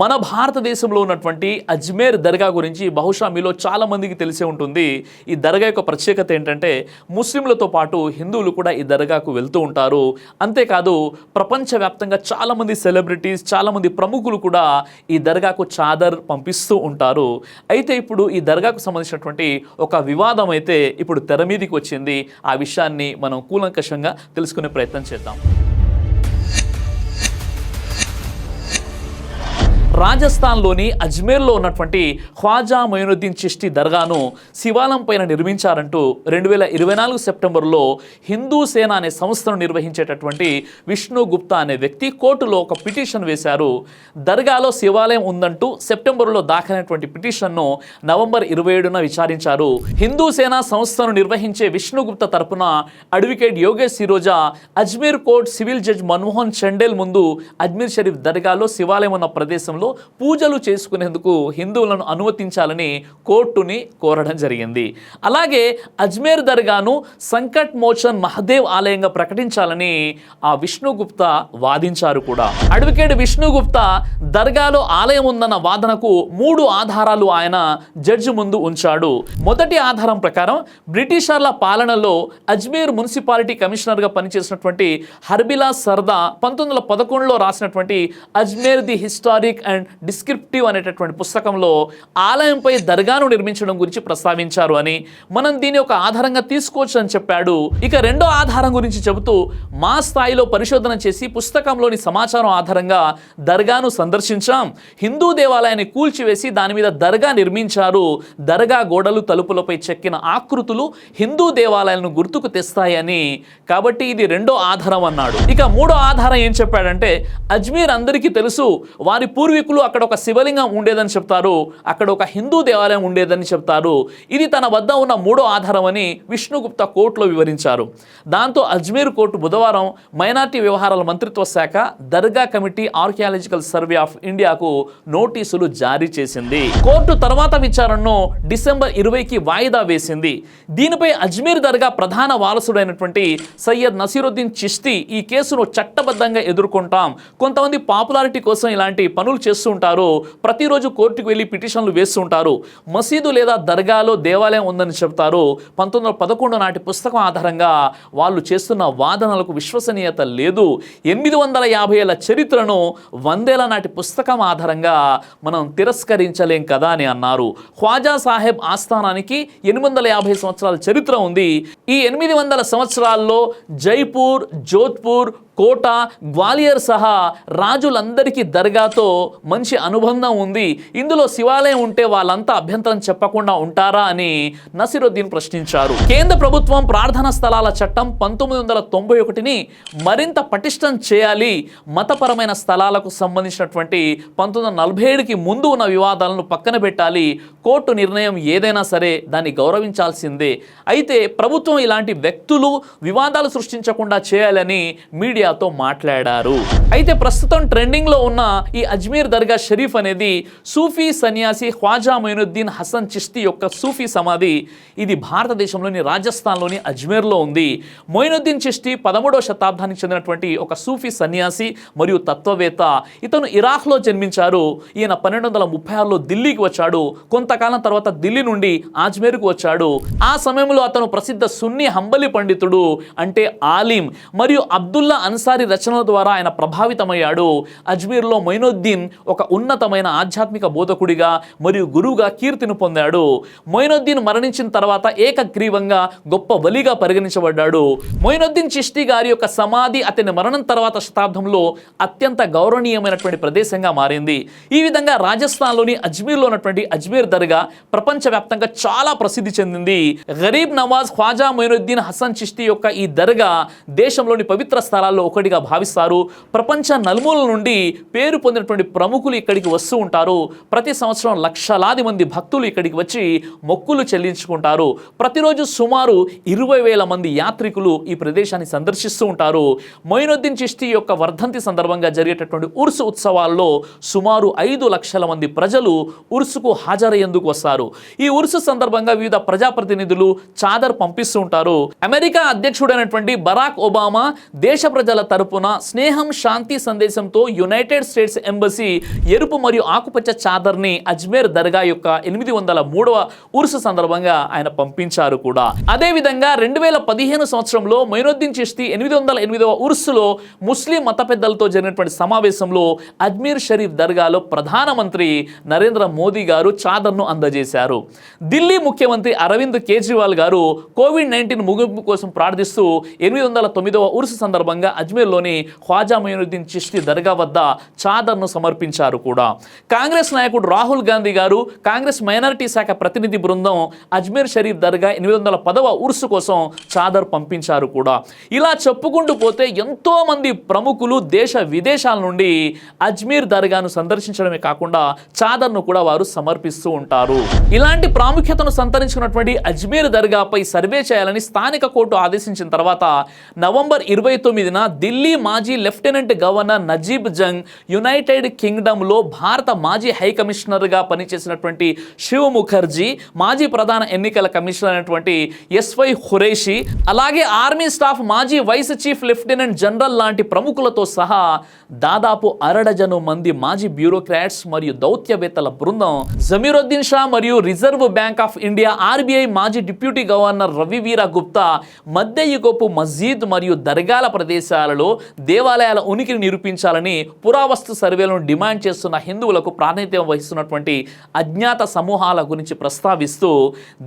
మన భారతదేశంలో ఉన్నటువంటి అజ్మేర్ దర్గా గురించి బహుశా మీలో చాలామందికి తెలిసే ఉంటుంది. ఈ దర్గా యొక్క ప్రత్యేకత ఏంటంటే ముస్లింలతో పాటు హిందువులు కూడా ఈ దర్గాకు వెళ్తూ ఉంటారు. అంతేకాదు ప్రపంచవ్యాప్తంగా చాలామంది సెలబ్రిటీస్ చాలామంది ప్రముఖులు కూడా ఈ దర్గాకు చాదర్ పంపిస్తూ ఉంటారు. అయితే ఇప్పుడు ఈ దర్గాకు సంబంధించినటువంటి ఒక వివాదం అయితే ఇప్పుడు తెర మీదకి వచ్చింది. ఆ విషయాన్ని మనం కూలంకషంగా తెలుసుకునే ప్రయత్నం చేద్దాం. రాజస్థాన్లోని అజ్మేర్లో ఉన్నటువంటి ఖ్వాజా మొయినుద్దీన్ చిష్టి దర్గాను శివాలం పైన నిర్మించారంటూ రెండు వేల ఇరవై నాలుగు సెప్టెంబర్లో హిందూ సేన అనే సంస్థను నిర్వహించేటటువంటి విష్ణు గుప్తా అనే వ్యక్తి కోర్టులో ఒక పిటిషన్ వేశారు. దర్గాలో శివాలయం ఉందంటూ సెప్టెంబర్లో దాఖలైనటువంటి పిటిషన్ను నవంబర్ ఇరవై ఏడున విచారించారు. హిందూ సేన సంస్థను నిర్వహించే విష్ణుగుప్త తరపున advocate Yogesh Siroja Ajmer court civil judge Manmohan Chandel ముందు అజ్మీర్ షరీఫ్ దర్గాలో శివాలయం ఉన్న ప్రదేశంలో పూజలు చేసుకునేందుకు హిందువులను అనుమతించాలని కోర్టుని కోరడం జరిగింది. అలాగే అజ్మేర్ దర్గాను సంకట్ మోచన్ మహదేవ్ ఆలయంగా ప్రకటించాలని ఆ విష్ణుగుప్తా వాదించారు కూడా. అడ్వకేట్ విష్ణుగుప్తా దర్గాలో ఆలయం ఉందన్న వాదనకు మూడు ఆధారాలు ఆయన జడ్జి ముందు ఉంచాడు. మొదటి ఆధారం ప్రకారం బ్రిటిషర్ల పాలనలో అజ్మీర్ మున్సిపాలిటీ కమిషనర్గా పనిచేసినటువంటి హర్బిలా సర్దా పంతొమ్మిది వందల పదకొండులో రాసినటువంటి Ajmer the historic and descriptive అనేటటువంటి పుస్తకంలో ఆలయంపై దర్గాను నిర్మించడం గురించి ప్రస్తావించారు అని మనం దీని ఒక ఆధారంగా తీసుకోవచ్చు అని చెప్పాడు. ఇక రెండో ఆధారం గురించి చెబుతూ మా స్థాయిలో పరిశోధన చేసి పుస్తకంలోని సమాచారం ఆధారంగా దర్గాను సందర్శించాం. హిందూ దేవాలయాన్ని కూల్చివేసి దాని మీద దర్గా నిర్మించారు. దర్గా గోడలు తలుపులపై చెక్కిన ఆకృతులు హిందూ దేవాలయాలను గుర్తుకు తెస్తాయని కాబట్టి ఇది రెండో ఆధారం అన్నాడు. ఇక మూడో ఆధారం ఏం చెప్పాడంటే అజ్మీర్ అందరికీ తెలుసు వారి పూర్వీకులు అక్కడ ఒక శివలింగం ఉండేదని చెప్తారు అక్కడ ఒక హిందూ దేవాలయం ఉండేదని చెప్తారు. ఇది తన వద్ద ఉన్న మూడో ఆధారం అని విష్ణుగుప్త కోర్టులో వివరించారు. దాంతో అజ్మీర్ కోర్టు బుధవారం మైనార్టీ వ్యవహారాల మంత్రిత్వ శాఖ dargah committee archaeological survey of ఇండియాకు నోటీసులు జారీ చేసింది. కోర్టు తర్వాత విచారణను డిసెంబర్ ఇరవైకి వాయిదా వేసింది. దీనిపై అజ్మీర్ దర్గా ప్రధాన వారసుడైనటువంటి సయ్యద్ నసీరుద్దీన్ చిష్తి ఈ కేసును చట్టబద్ధంగా ఎదుర్కొంటాం. కొంతమంది పాపులారిటీ కోసం ఇలాంటి పనులు చేస్తూ ఉంటారు ప్రతిరోజు కోర్టుకు వెళ్ళి పిటిషన్లు వేస్తూ ఉంటారు మసీదు లేదా దర్గాలో దేవాలయం ఉందని చెప్తారు. పంతొమ్మిది వందల పదకొండు నాటి పుస్తకం ఆధారంగా వాళ్ళు చేస్తున్న వాదనలకు విశ్వసనీయత లేదు. ఎనిమిది వందల యాభై ఏళ్ళ చరిత్రను వందేల నాటి పుస్తకం ఆధారంగా మనం తిరస్కరించలేం కదా అని అన్నారు. ఖ్వాజా సాహెబ్ ఆస్థానానికి ఎనిమిది వందల యాభై సంవత్సరాల చరిత్ర ఉంది. ఈ ఎనిమిది వందల సంవత్సరాల్లో జైపూర్ జోధ్పూర్ కోట గ్వాలియర్ సహా రాజులందరికీ దర్గాతో మంచి అనుబంధం ఉంది. ఇందులో శివాలయం ఉంటే వాళ్ళంతా అభ్యంతరం చెప్పకుండా ఉంటారా అని నసిరుద్దీన్ ప్రశ్నించారు. కేంద్ర ప్రభుత్వం ప్రార్థనా స్థలాల చట్టం పంతొమ్మిది వందల తొంభై ఒకటిని మరింత పటిష్టం చేయాలి. మతపరమైన స్థలాలకు సంబంధించినటువంటి పంతొమ్మిది వందల నలభై ఏడుకి ముందు ఉన్న వివాదాలను పక్కన పెట్టాలి. కోర్టు నిర్ణయం ఏదైనా సరే దాన్ని గౌరవించాల్సిందే. అయితే ప్రభుత్వం ఇలాంటి వ్యక్తులు వివాదాలు సృష్టించకుండా చేయాలని మీడియా మీడియాతో మాట్లాడారు. అయితే ప్రస్తుతం ట్రెండింగ్లో ఉన్న ఈ అజ్మీర్ దర్గా షరీఫ్ అనేది సూఫీ సన్యాసి ఖ్వాజా మొయినుద్దీన్ హసన్ చిష్తి యొక్క సూఫీ సమాధి. ఇది భారతదేశంలోని రాజస్థాన్లోని అజ్మీర్లో ఉంది. మొయినుద్దీన్ చిష్టి పదమూడవ శతాబ్దానికి చెందినటువంటి ఒక సూఫీ సన్యాసి మరియు తత్వవేత్త. ఇతను ఇరాక్లో జన్మించారు. ఈయన పన్నెండు వందల ముప్పై ఆరులో దిల్లీకి వచ్చాడు. కొంతకాలం తర్వాత దిల్లీ నుండి ఆజ్మేర్కు వచ్చాడు. ఆ సమయంలో అతను ప్రసిద్ధ సున్ని హంబలి పండితుడు అంటే ఆలిం మరియు అబ్దుల్లా అన్సారి రచనల ద్వారా ఆయన ప్రభావితమయ్యాడు. అజ్మీర్లో మొయినుద్దీన్ ఒక ఉన్నతమైన ఆధ్యాత్మిక బోధకుడిగా మరియు గురువుగా కీర్తిని పొందాడు. మొయినుద్దీన్ మరణించిన తర్వాత ఏకగ్రీవంగా గొప్ప వలిగా పరిగణించబడ్డాడు. మొయినుద్దీన్ చిష్టి గారి యొక్క సమాధి అతని మరణం తర్వాత శతాబ్దంలో అత్యంత గౌరవనీయమైనటువంటి ప్రదేశంగా మారింది. ఈ విధంగా రాజస్థాన్లోని అజ్మీర్లో ఉన్నటువంటి అజ్మీర్ దర్గా ప్రపంచవ్యాప్తంగా చాలా ప్రసిద్ధి చెందింది. గరీబ్ నవాజ్ ఖ్వాజా మొయినుద్దీన్ హసన్ చిష్టి యొక్క ఈ దర్గా దేశంలోని పవిత్ర స్థలాల్లో ఒకటిగా భావిస్తారు. ప్రపంచ నలుమూలల నుండి పేరు పొందినటువంటి ప్రముఖులు ఇక్కడికి వస్తూ ఉంటారు. ప్రతి సంవత్సరం లక్షలాది మంది భక్తులు ఇక్కడికి వచ్చి మొక్కులు చెల్లించుకుంటారు. ప్రతిరోజు సుమారు ఇరవై వేల మంది యాత్రికులు ఈ ప్రదేశాన్ని సందర్శిస్తూ ఉంటారు. మొయినుద్దీన్ చిష్టి యొక్క వర్ధంతి సందర్భంగా జరిగేటటువంటి ఉర్సు ఉత్సవాల్లో సుమారు ఐదు లక్షల మంది ప్రజలు ఉర్సుకు హాజరయ్యేందుకు వస్తారు. ఈ ఉర్సు సందర్భంగా వివిధ ప్రజాప్రతినిధులు చాదర్ పంపిస్తూ ఉంటారు. అమెరికా అధ్యక్షుడైనటువంటి బరాక్ ఒబామా దేశ ప్రజ ప్రజల తరపున స్నేహం శాంతి సందేశంతో యునైటెడ్ స్టేట్స్ ఎంబసీ ఎరుపు మరియు ఆకుపచ్చ చాదర్ని అజ్మేర్ దర్గా యొక్క ఎనిమిది వందల మూడవ ఉరుసు సందర్భంగా ఆయన పంపించారు కూడా. అదేవిధంగా రెండు వేల పదిహేను సంవత్సరంలో మొయినుద్దీన్ చిష్తి ఎనిమిది వందల ఎనిమిదవ ఉరుసులో ముస్లిం మత పెద్దలతో జరిగినటువంటి సమావేశంలో అజ్మీర్ షరీఫ్ దర్గాలో ప్రధానమంత్రి నరేంద్ర మోదీ గారు చాదర్ను అందజేశారు. ఢిల్లీ ముఖ్యమంత్రి అరవింద్ కేజ్రీవాల్ గారు కోవిడ్ నైన్టీన్ ముగింపు కోసం ప్రార్థిస్తూ ఎనిమిది వందల తొమ్మిదవ ఉరుసు సందర్భంగా అజ్మీర్లోని ఖ్వాజా మొయినుద్దీన్ చిష్తి దర్గా వద్ద చాదర్ను సమర్పించారు కూడా. కాంగ్రెస్ నాయకుడు రాహుల్ గాంధీ గారు కాంగ్రెస్ మైనారిటీ శాఖ ప్రతినిధి బృందం అజ్మీర్ షరీఫ్ దర్గా ఎనిమిది వందల పదవ ఉరుసు కోసం చాదర్ పంపించారు కూడా. ఇలా చెప్పుకుంటూ పోతే ఎంతోమంది ప్రముఖులు దేశ విదేశాల నుండి అజ్మీర్ దర్గాను సందర్శించడమే కాకుండా చాదర్ను కూడా వారు సమర్పిస్తూ ఉంటారు. ఇలాంటి ప్రాముఖ్యతను సంతరించుకున్నటువంటి అజ్మీర్ దర్గాపై సర్వే చేయాలని స్థానిక కోర్టు ఆదేశించిన తర్వాత నవంబర్ ఇరవై తొమ్మిదిన ఢిల్లీ మాజీ lieutenant governor Najeeb Jung United కింగ్డమ్లో భారత మాజీ హై కమిషనర్గా పనిచేసినటువంటి శివ్ ముఖర్జీ మాజీ ప్రధాన ఎన్నికల కమిషనర్ అయినటువంటి ఎస్వై ఖురేషి అలాగే ఆర్మీ స్టాఫ్ మాజీ వైస్ చీఫ్ లెఫ్టినెంట్ జనరల్ లాంటి ప్రముఖులతో సహా దాదాపు అరడజను మంది మాజీ బ్యూరోక్రాట్స్ మరియు దౌత్యవేత్తల బృందం. జమీరుద్దీన్ షా మరియు reserve bank of India RBI మాజీ డిప్యూటీ గవర్నర్ రవివీరా గుప్తా మధ్య యుగపు మస్జీద్ మరియు దర్గాల ప్రదేశ ప్రదేశాలలో దేవాలయాల ఉనికిని నిరూపించాలని పురావస్తు సర్వేలను డిమాండ్ చేస్తున్న హిందువులకు ప్రాధాన్యత వహిస్తున్నటువంటి అజ్ఞాత సమూహాల గురించి ప్రస్తావిస్తూ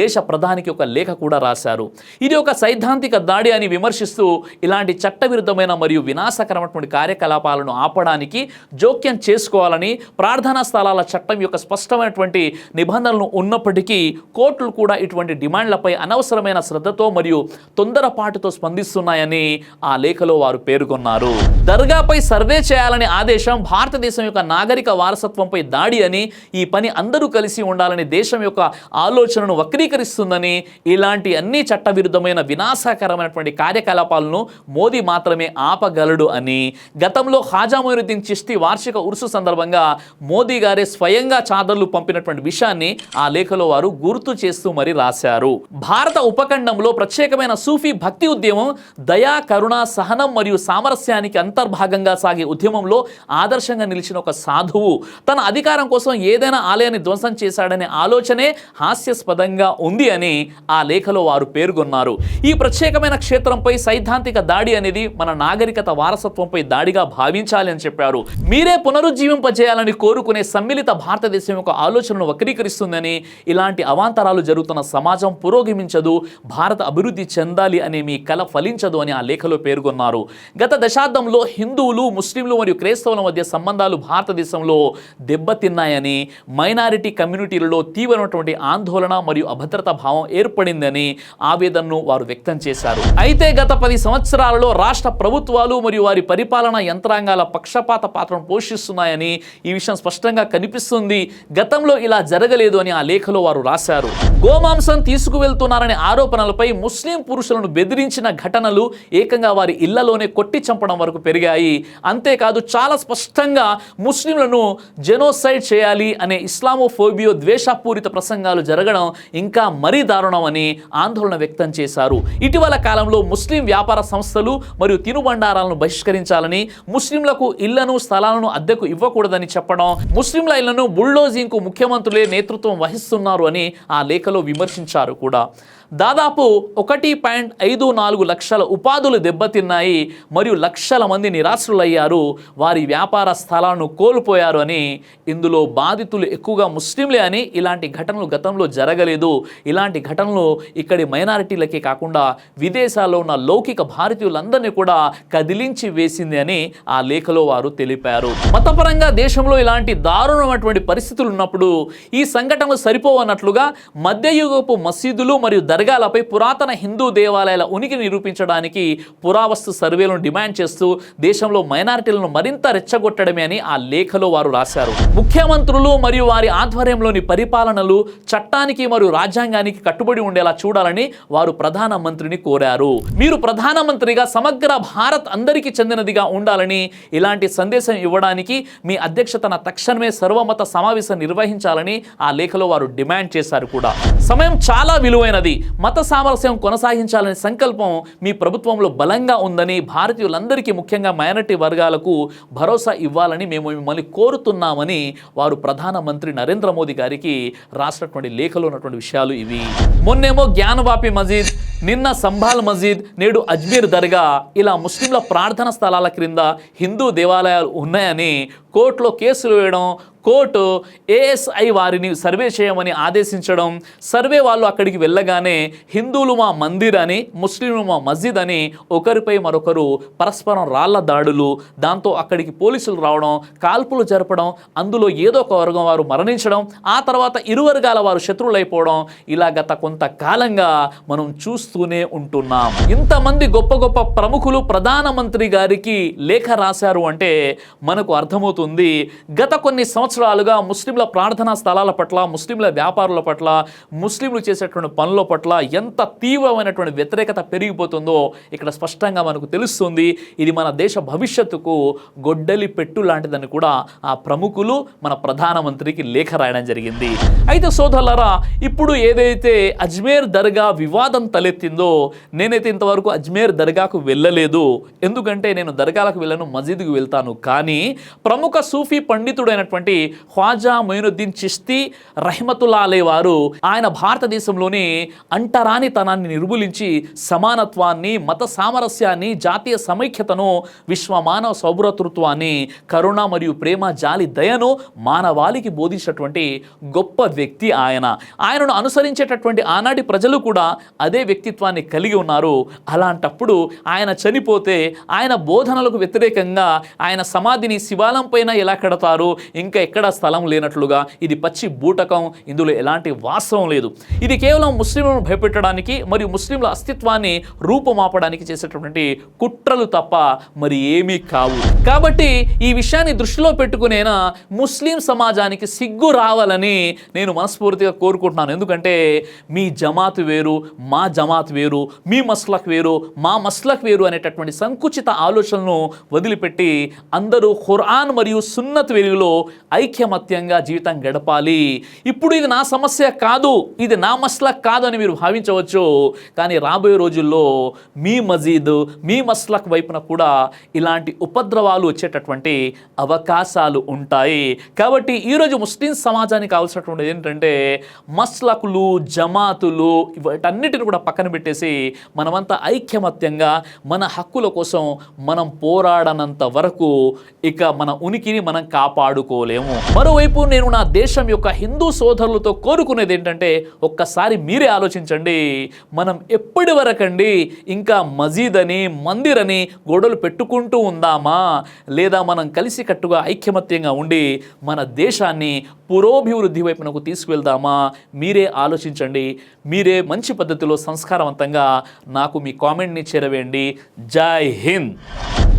దేశ ప్రధానికి ఒక లేఖ కూడా రాశారు. ఇది ఒక సైద్ధాంతిక దాడి అని విమర్శిస్తూ ఇలాంటి చట్టవిరుద్ధమైన మరియు వినాశకరమైనటువంటి కార్యకలాపాలను ఆపడానికి జోక్యం చేసుకోవాలని ప్రార్థనా స్థలాల చట్టం యొక్క స్పష్టమైనటువంటి నిబంధనలు ఉన్నప్పటికీ కోర్టులు కూడా ఇటువంటి డిమాండ్లపై అనవసరమైన శ్రద్ధతో మరియు తొందరపాటుతో స్పందిస్తున్నాయని ఆ లేఖలో వారు పేర్కొన్నారు. దర్గాపై సర్వే చేయాలనే ఆదేశం భారతదేశం యొక్క నాగరిక వారసత్వంపై దాడి అని ఈ పని అందరూ కలిసి ఉండాలని దేశం యొక్క ఆలోచనను వక్రీకరిస్తుందని ఇలాంటి అన్ని చట్టవిరుద్ధమైన వినాశకరమైనటువంటి కార్యకలాపాలను మోదీ మాత్రమే ఆపగలడు అని. గతంలో ఖాజా మొయినుద్దీన్ చిష్తి వార్షిక ఉరుసు సందర్భంగా మోదీ గారే స్వయంగా చాదర్లు పంపినటువంటి విషయాన్ని ఆ లేఖలో వారు గుర్తు చేస్తూ మరి రాశారు. భారత ఉపఖండంలో ప్రత్యేకమైన సూఫీ భక్తి ఉద్యమం దయా కరుణ సహనం మరియు మరియు సామరస్యానికి అంతర్భాగంగా సాగే ఉద్యమంలో ఆదర్శంగా నిలిచిన ఒక సాధువు. తన అధికారం కోసం ఏదైనా ఆలయాన్ని ధ్వంసం చేశాడనే ఆలోచనే హాస్యాస్పదంగా ఉంది అని ఆ లేఖలో వారు పేర్కొన్నారు. ఈ ప్రత్యేకమైన క్షేత్రంపై సైద్ధాంతిక దాడి అనేది మన నాగరికత వారసత్వంపై దాడిగా భావించాలి అని చెప్పారు. మీరే పునరుజ్జీవింపజేయాలని కోరుకునే సమ్మిళిత భారతదేశం యొక్క ఆలోచనను వక్రీకరిస్తుందని ఇలాంటి అవాంతరాలు జరుగుతున్న సమాజం పురోగమించదు భారత అభివృద్ధి చెందాలి అనే మీ కల ఫలించదు అని ఆ లేఖలో పేర్కొన్నారు. గత దశాబ్దంలో హిందువులు ముస్లింలు మరియు క్రైస్తవుల మధ్య సంబంధాలు భారతదేశంలో దెబ్బతిన్నాయని మైనారిటీ కమ్యూనిటీలలో తీవ్రమైనటువంటి ఆందోళన మరియు అభద్రతా భావం ఏర్పడిందని ఆవేదనను వారు వ్యక్తం చేశారు. అయితే గత పది సంవత్సరాలలో రాష్ట్ర ప్రభుత్వాలు మరియు వారి పరిపాలనా యంత్రాంగాల పక్షపాత పాత్రను పోషిస్తున్నాయని ఈ విషయం స్పష్టంగా కనిపిస్తుంది. గతంలో ఇలా జరగలేదు అని ఆ లేఖలో వారు రాశారు. గోమాంసం తీసుకువెళ్తున్నారనే ఆరోపణలపై ముస్లిం పురుషులను బెదిరించిన ఘటనలు ఏకంగా వారి ఇళ్ళలోనే కొట్టి చంపడం వరకు పెరిగాయి. అంతేకాదు చాలా స్పష్టంగా ముస్లింలను జెనోసైడ్ చేయాలి అనే ఇస్లామోఫోబియో ద్వేషపూరిత ప్రసంగాలు జరగడం ఇంకా మరీ దారుణం అని ఆందోళన వ్యక్తం చేశారు. ఇటీవల కాలంలో ముస్లిం వ్యాపార సంస్థలు మరియు తినుబండారాలను బహిష్కరించాలని ముస్లింలకు ఇళ్ళను స్థలాలను అద్దెకు ఇవ్వకూడదని చెప్పడం ముస్లింల ఇళ్ళను బుల్డోజింగ్కు ముఖ్యమంత్రులే నేతృత్వం వహిస్తున్నారు అని ఆ లేఖలో విమర్శించారు కూడా. దాదాపు ఒకటి పాయింట్ ఐదు నాలుగు లక్షల ఉపాధులు దెబ్బతిన్నాయి. మరియు లక్షల మంది నిరాశ్రులయ్యారు. వారి వ్యాపార స్థలాలను కోల్పోయారు అని ఇందులో బాధితులు ఎక్కువగా ముస్లింలే అని ఇలాంటి ఘటనలు గతంలో జరగలేదు. ఇలాంటి ఘటనలు ఇక్కడి మైనారిటీలకే కాకుండా విదేశాల్లో ఉన్న లౌకిక భారతీయులందరినీ కూడా కదిలించి వేసింది అని ఆ లేఖలో వారు తెలిపారు. మతపరంగా దేశంలో ఇలాంటి దారుణమైనటువంటి పరిస్థితులు ఉన్నప్పుడు ఈ సంఘటనలు సరిపోవన్నట్లుగా మధ్యయుగపు మసీదులు మరియు దర్గాలపై పురాతన హిందూ దేవాలయాల ఉనికి నిరూపించడానికి పురావస్తు సర్వేలను డిమాండ్ చేస్తూ దేశంలో మైనారిటీలను మరింత రెచ్చగొట్టడమే అని ఆ లేఖలో వారు రాశారు. ముఖ్యమంత్రులు మరియు వారి ఆధ్వర్యంలోని పరిపాలనలు చట్టానికి మరియు రాజ్యాంగానికి కట్టుబడి ఉండేలా చూడాలని వారు ప్రధానమంత్రిని కోరారు. మీరు ప్రధానమంత్రిగా సమగ్ర భారత్ అందరికీ చెందినదిగా ఉండాలని ఇలాంటి సందేశం ఇవ్వడానికి మీ అధ్యక్షతన తక్షణమే సర్వమత సమావేశం నిర్వహించాలని ఆ లేఖలో వారు డిమాండ్ చేశారు కూడా. సమయం చాలా విలువైనది. మత సామరస్యం కొనసాగించాలనే సంకల్పం మీ ప్రభుత్వంలో బలంగా ఉందని భారతీయులందరికీ ముఖ్యంగా మైనారిటీ వర్గాలకు భరోసా ఇవ్వాలని మేము మిమ్మల్ని కోరుతున్నామని వారు ప్రధానమంత్రి నరేంద్ర మోదీ గారికి రాసినటువంటి లేఖలో ఉన్నటువంటి విషయాలు ఇవి. మొన్నేమో జ్ఞానవాపి మజీద్ నిన్న సంభాల్ మజీద్ నేడు అజ్మీర్ దర్గా ఇలా ముస్లింల ప్రార్థన స్థలాల క్రింద హిందూ దేవాలయాలు ఉన్నాయని కోర్టులో కేసులు వేయడం కోర్టు ఏఎస్ఐ వారిని సర్వే చేయమని ఆదేశించడం సర్వే వాళ్ళు అక్కడికి వెళ్ళగానే హిందువులు మా మందిర్ అని ముస్లింలు మా మస్జిద్ అని ఒకరిపై మరొకరు పరస్పరం రాళ్ళ దాడులు దాంతో అక్కడికి పోలీసులు రావడం కాల్పులు జరపడం అందులో ఏదో ఒక వర్గం వారు మరణించడం ఆ తర్వాత ఇరు వర్గాల వారు శత్రువులైపోవడం ఇలా గత కొంతకాలంగా మనం చూస్తూనే ఉంటున్నాం. ఇంతమంది గొప్ప గొప్ప ప్రముఖులు ప్రధానమంత్రి గారికి లేఖ రాశారు అంటే మనకు అర్థమవుతుంది గత కొన్ని సంవత్సరాలుగా ముస్లింల ప్రార్థనా స్థలాల పట్ల ముస్లింల వ్యాపారుల పట్ల ముస్లింలు చేసేటువంటి పనుల పట్ల ఎంత తీవ్రమైనటువంటి వ్యతిరేకత పెరిగిపోతుందో ఇక్కడ స్పష్టంగా మనకు తెలుస్తుంది. ఇది మన దేశ భవిష్యత్తుకు గొడ్డలి పెట్టు లాంటిదని కూడా ఆ ప్రముఖులు మన ప్రధానమంత్రికి లేఖ రాయడం జరిగింది. అయితే సోదరులారా ఇప్పుడు ఏదైతే అజ్మేర్ దర్గా వివాదం తలెత్తిందో నేనైతే ఇంతవరకు అజ్మేర్ దర్గాకు వెళ్ళలేదు. ఎందుకంటే నేను దర్గాలకు వెళ్ళను మసీదుకు వెళ్తాను. కానీ ప్రముఖ సూఫీ పండితుడైనటువంటి ఖ్వాజా మొయినుద్దీన్ చిస్తీ రహమతుల్లా వారు ఆయన భారతదేశంలోని అంటరానితనాన్ని నిర్మూలించి సమానత్వాన్ని మత సామరస్యాన్ని జాతీయ సమైక్యతను విశ్వ మానవ సౌభ్రతృత్వాన్ని కరుణ మరియు ప్రేమ జాలి దయను మానవాళికి బోధించినటువంటి గొప్ప వ్యక్తి ఆయన. ఆయనను అనుసరించేటటువంటి ఆనాటి ప్రజలు కూడా అదే వ్యక్తిత్వాన్ని కలిగి ఉన్నారు. అలాంటప్పుడు ఆయన చనిపోతే ఆయన బోధనలకు వ్యతిరేకంగా ఆయన సమాధిని శివాలంపైన ఎలా కడతారు? ఇంకా ఎక్కడ స్థలం లేనట్లుగా ఇది పచ్చి బూటకం ఇందులో ఎలాంటి వాస్తవం లేదు. ఇది కేవలం ముస్లింలను భయపెట్టడానికి మరియు ముస్లింల అస్తిత్వాన్ని రూపుమాపడానికి చేసేటటువంటి కుట్రలు తప్ప మరి ఏమీ కావు. కాబట్టి ఈ విషయాన్ని దృష్టిలో పెట్టుకునేనా ముస్లిం సమాజానికి సిగ్గు రావాలని నేను మనస్ఫూర్తిగా కోరుకుంటున్నాను. ఎందుకంటే మీ జమాత్ వేరు మా జమాత్ వేరు మీ మస్లక్ వేరు మా మస్లక్ వేరు అనేటటువంటి సంకుచిత ఆలోచనలను వదిలిపెట్టి అందరూ ఖురాన్ మరియు సున్నత్ వెలుగులో ఐక్యమత్యంగా జీవితం గడపాలి. ఇప్పుడు ఇది నా సమస్య కాదు ఇది నా మస్లక్ కాదు అని మీరు భావించవచ్చు. కానీ రాబోయే రోజుల్లో మీ మజీద్ మీ మస్లక్ వైపున కూడా ఇలాంటి ఉపద్రవాలు వచ్చేటటువంటి అవకాశాలు ఉంటాయి. కాబట్టి ఈరోజు ముస్లిం సమాజానికి కావాల్సినటువంటిది ఏంటంటే మస్లకులు జమాతులు వీటన్నిటిని కూడా పక్కన పెట్టేసి మనమంతా ఐక్యమత్యంగా మన హక్కుల కోసం మనం పోరాడనంత వరకు ఇక మన ఉనికిని మనం కాపాడుకోలేము మరోవైపు నేను నా దేశం యొక్క హిందూ సోదరులతో కోరుకునేది ఏంటంటే ఒక్కసారి మీరే ఆలోచించండి. మనం ఎప్పటి వరకండి ఇంకా మజీద్ అని మందిర్ అని గొడవలు పెట్టుకుంటూ ఉందామా? లేదా మనం కలిసికట్టుగా ఐక్యమత్యంగా ఉండి మన దేశాన్ని పురోభివృద్ధి వైపునకు తీసుకువెళ్దామా? మీరే ఆలోచించండి. మీరే మంచి పద్ధతిలో సంస్కారవంతంగా నాకు మీ కామెంట్ని చేరవేయండి. జై హింద్!